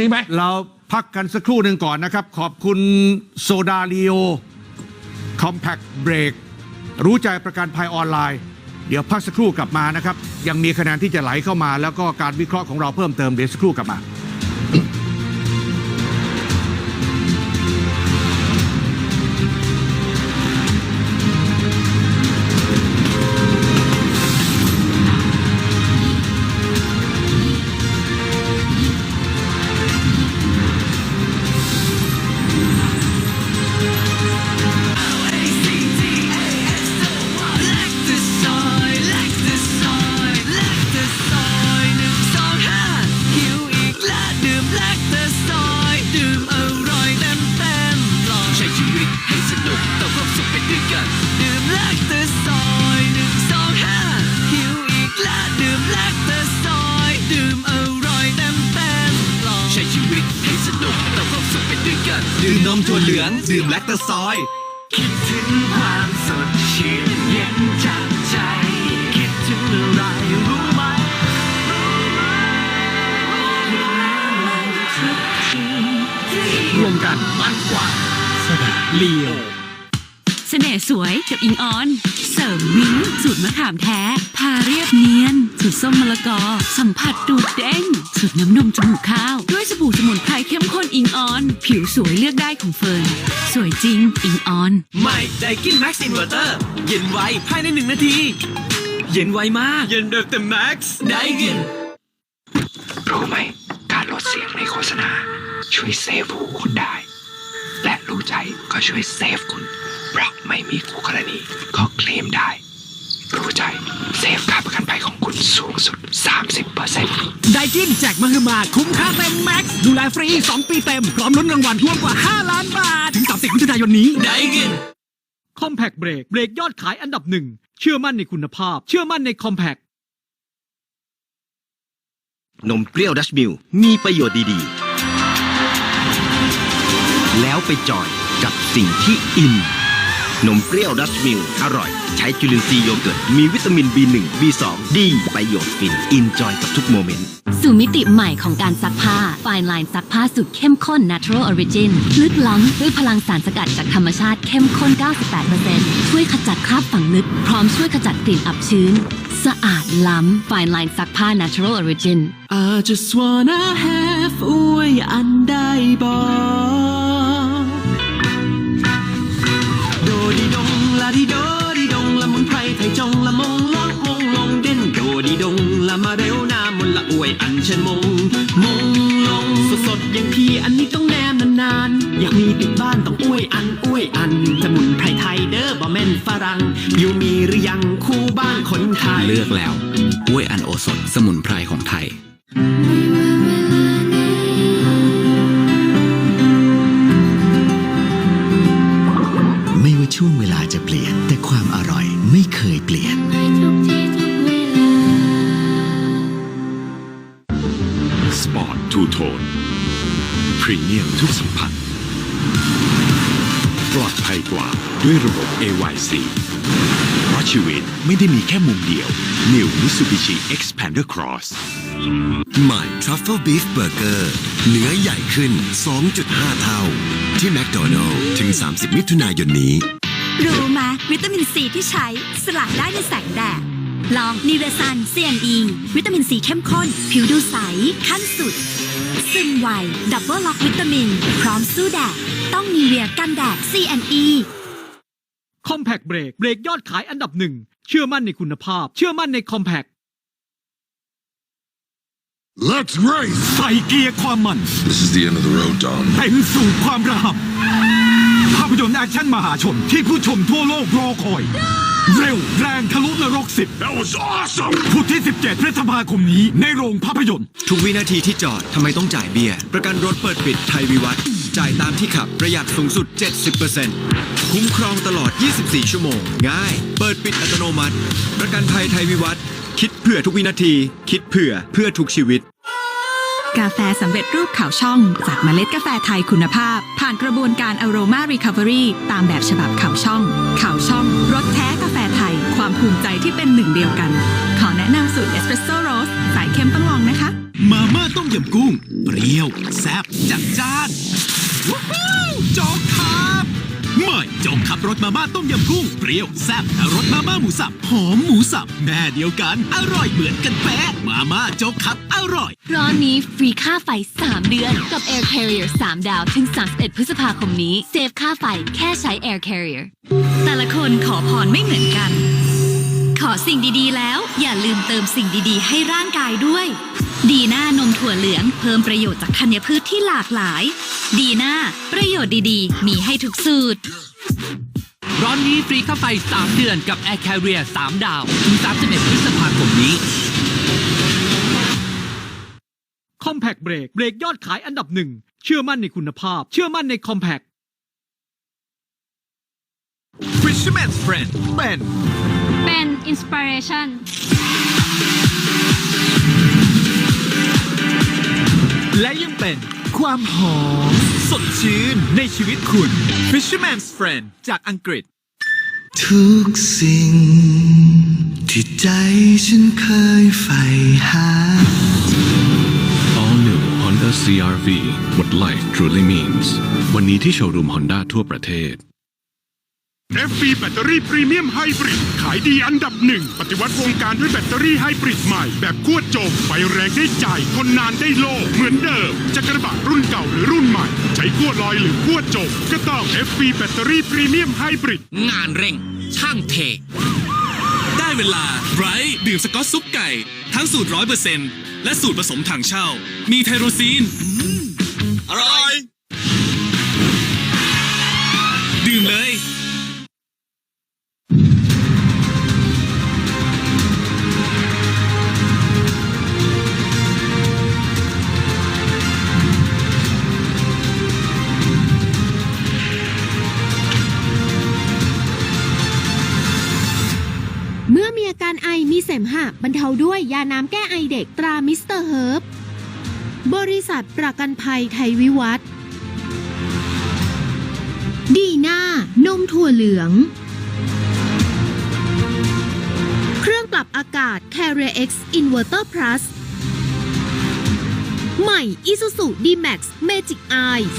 นี่ไหมเราพักกันสักครู่หนึ่งก่อนนะครับ ขอบคุณโซดาลีโอคอมแพคเบรกรู้ใจประกันภัยออนไลน์ เดี๋ยวพักสักครู่กลับมานะครับ ยังมีคะแนนที่จะไหลเข้ามา แล้วก็การวิเคราะห์ของเราเพิ่มเติมเดี๋ยวสักครู่กลับมา ถั่วเหลือง ดื่มแลคตาซอย คิดถึงความสดชื่นเย็นจากใจ คิดถึงอะไรรู้ไหมรวมกันมันกว่าเลียว เสน่ห์สวยกับอิงออน เสริมวิ้งสูตรมะขามแท้ทาเรียบเนียน สูตรส้มมะละกอ สัมผัสดูดเด้ง สูตรน้ำนมจมูกข้าว ด้วยสบู่สมุนไพรเข้มข้นอิงออน ผิวสวยเลือกได้ของเฟิร์น สวยจริงอิงออน ใหม่ไดกินแม็กซ์อินเวอร์เตอร์เย็นไวภายในหนึ่งนาที เย็นไวมาก เย็นแบบเต็มแม็กซ์ไดกินรู้ไหมการลดเสียงในโฆษณา ช่วยเซฟหูคุณได้ และรู้ใจก็ช่วยเซฟคุณ เพราะไม่มีคู่กรณีก็เคลมได้ รู้ใจเซฟค่าประกันภัยของคุณสูงสุด 30%ไดกินแจกมหึมาคุ้มค่าเต็มแม็กซ์ดูแลฟรี 2 ปีเต็ม พร้อมลุ้นรางวัลรวมกว่า 5 ล้านบาท ถึง 30มิถุนายนนี้ไดกินคอมแพกเบรกเบรกยอดขายอันดับหนึ่งเชื่อมั่นในคุณภาพ เชื่อมั่นในคอมแพกนมเปรี้ยวดัชมิลมีประโยชน์ดีๆ แล้วไปจอยกับสิ่งที่อิน นมเปรี้ยวดัชมิลอร่อย ใช้จุลินทรีย์โยเกิร์ต มีวิตามิน B1 B2 ดีประโยชน์ฟิน อินจอยกับทุกโมเมนต์ สู่มิติใหม่ของการซักผ้า Fine Line ซักผ้าสุดเข้มข้น Natural Origin ลึกล้ำด้วยพลังสารสกัดจากธรรมชาติเข้มข้น 98%ช่วยขจัดคราบฝังลึก พร้อมช่วยขจัดกลิ่นอับชื้น สะอาดล้ำ Fine Line ซักผ้า Natural Origin I just wanna have อวยอันได้บอก ดงลาดีโดดีดงละมุนไพรไทยจงละมงลอมงลงเด่นโดดีดงละมาเร็วหน้ามนละอวยอันเชิญมง มงลงสดสดอย่างพี่อันนี้ต้องแนมนานๆ อยากมีติดบ้านต้องอวยอันอวยอันสมุนไพรไทยเด้อบ่แม่นฝรั่งอยู่มีหรือยังคู่บ้านคนไทยเลือกแล้วอวยอันโอสถสมุนไพรของไทย ร่อยไม่เคยเปลี่ยน สปอร์ตทูโทนพรีเมียมทุกสัมผัสปลอดภัยกว่าด้วยระบบ AYC เพราะชีวิตไม่ได้มีแค่มุมเดียว New Mitsubishi Xpander Cross ใหม่ Truffle Beef Burger เนื้อใหญ่ขึ้น 2.5 เท่า ที่แมคโดนัลล์ถึง 30 มิถุนายนนี้ รู้ไหมวิตามินซีที่ใช้สลัดได้ในแสงแดด ลองนิเวซัน CNE วิตามินซีเข้มข้น ผิวดูใส ขั้นสุด ซึมไว ดับเบิลล็อกวิตามิน พร้อมสู้แดด ต้องนีเวียกันแดด CNE คอมแพกเบรกเบรกยอดขายอันดับหนึ่ง เชื่อมั่นในคุณภาพ เชื่อมั่นในคอมแพก Let's race ใส่เกียร์ความมัน This is the end of the road Don เป็นสู่ความระห่ำ ภาพยนตร์แอคชั่นมหาชนที่ผู้ชมทั่วโลกรอคอย เร็วแรงทะลุนรกสิบ That was awesome พุธที่ 17 พฤษภาคมนี้ในโรงภาพยนตร์ ทุกวินาทีที่จอด ทำไมต้องจ่ายเบี้ยประกันรถเปิดปิดไทยวิวัฒน์จ่ายตามที่ขับประหยัดสูงสุด 70%คุ้มครองตลอด 24 ชั่วโมง ง่าย เปิดปิดอัตโนมัติ ประกันภัยไทยวิวัฒน์คิดเผื่อทุกวินาที คิดเผื่อเพื่อทุกชีวิต กาแฟสำเร็จรูปขาวช่อง จากเมล็ดกาแฟไทยคุณภาพ ผ่านกระบวนการอ Aroma Recovery ตามแบบฉบับขาวช่องขาวช่องรสแท้กาแฟไทย ความภูมิใจที่เป็นหนึ่งเดียวกัน ขอแนะนำสูตรเอสเปรสโซ่โรสสายเข้มต้องลองนะคะ มาม่าต้มยำกุ้ง เปรี้ยว แซ่บจัดจ้านว้าวจอกครับใหม่โจ๊กค รสมาม่าต้มยำกุ้งเปรี้ยวแซ่บรสมาม่าหมูสับหอมหมูสับแม่เดียวกัน อร่อยเหมือนกันแป๊ะมาม่าโจ๊กครับอร่อย ร้อนนี้ฟรีค่าไฟ 3 เดือน กับ Air Carrier 3 ดาว ถึง 31 พฤษภาคมนี้ เซฟค่าไฟแค่ใช้ Air Carrier แต่ละคนขอพรไม่เหมือนกัน ขอสิ่งดีๆ แล้ว อย่าลืมเติมสิ่งดีๆ ให้ร่างกายด้วย ดีน่านมถั่วเหลืองเพิ่มประโยชน์จากธัญพืชที่หลากหลาย ดีน่าประโยชน์ดีๆ มีให้ทุกสูตร ร้อนนี้ฟรีค่าไฟ 3 เดือนกับ Air Carrier 3 ดาว ถึง 31 พฤษภาคมนี้คอมแพกเบรกเบรกยอดขายอันดับหนึ่ง เชื่อมั่นในคุณภาพ เชื่อมั่นในคอมแพก Fisherman's Friend เป็นเป็น inspiration และยังเป็นความหอมสดชื่นในชีวิตคุณ Fisherman's Friend จากอังกฤษ ทุกสิ่ง ที่ใจฉันเคยใฝ่หา All new Honda CRV What life truly means วันนี้ที่โชว์รูม Honda ทั่วประเทศ FB แบตเตอรี่พรีเมียมไฮบริดขายดีอันดับหนึ่ง ปฏิวัติวงการด้วยแบตเตอรี่ไฮบริดใหม่ แบบขั้วโจมไฟแรงได้ใจทนนานได้โลเหมือนเดิมจะกระบะรุ่นเก่าหรือรุ่นใหม่ ใช้ขั้วลอยหรือขั้วโจมก็ต้อง FB แบตเตอรี่พรีเมียมไฮบริดงานเร่ง ช่างเท ได้เวลาไบรท์ดื่มสกอตซุปไก่ ทั้งสูตรร้อยเปอร์เซ็นต์และสูตรผสมถังเช่า มีไทโรซีน บรรเทาด้วยยาน้ำแก้ไอเด็กตรามิสเตอร์เฮิร์บบริษัทประกันภัยไทยวิวัฒน์ดีน่านมถั่วเหลือง เครื่องปรับอากาศ Carrier X Inverter Plus ใหม่ Isuzu D-Max Magic Eyes